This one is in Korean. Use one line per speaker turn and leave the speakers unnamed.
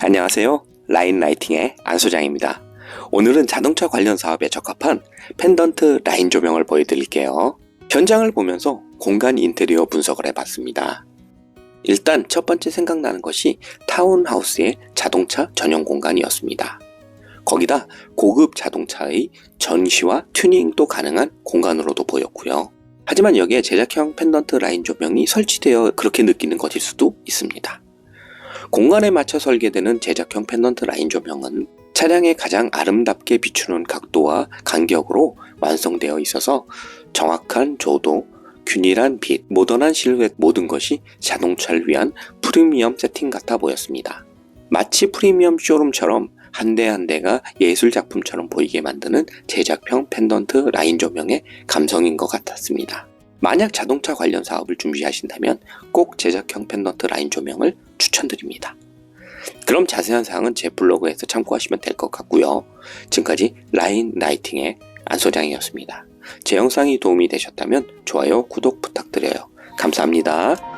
안녕하세요. 라인 라이팅의 안 소장입니다. 오늘은 자동차 관련 사업에 적합한 펜던트 라인 조명을 보여드릴게요. 현장을 보면서 공간 인테리어 분석을 해봤습니다. 일단 첫 번째 생각나는 것이 타운하우스의 자동차 전용 공간이었습니다. 거기다 고급 자동차의 전시와 튜닝도 가능한 공간으로도 보였고요. 하지만 여기에 제작형 펜던트 라인 조명이 설치되어 그렇게 느끼는 것일 수도 있습니다. 공간에 맞춰 설계되는 제작형 펜던트 라인 조명은 차량에 가장 아름답게 비추는 각도와 간격으로 완성되어 있어서 정확한 조도, 균일한 빛, 모던한 실루엣 모든 것이 자동차를 위한 프리미엄 세팅 같아 보였습니다. 마치 프리미엄 쇼룸처럼 한 대 한 대가 예술 작품처럼 보이게 만드는 제작형 펜던트 라인 조명의 감성인 것 같았습니다. 만약 자동차 관련 사업을 준비하신다면 꼭 제작형 펜던트 라인 조명을 추천드립니다. 그럼 자세한 사항은 제 블로그에서 참고하시면 될 것 같고요. 지금까지 라인 라이팅의 안 소장이었습니다. 제 영상이 도움이 되셨다면 좋아요, 구독 부탁드려요. 감사합니다.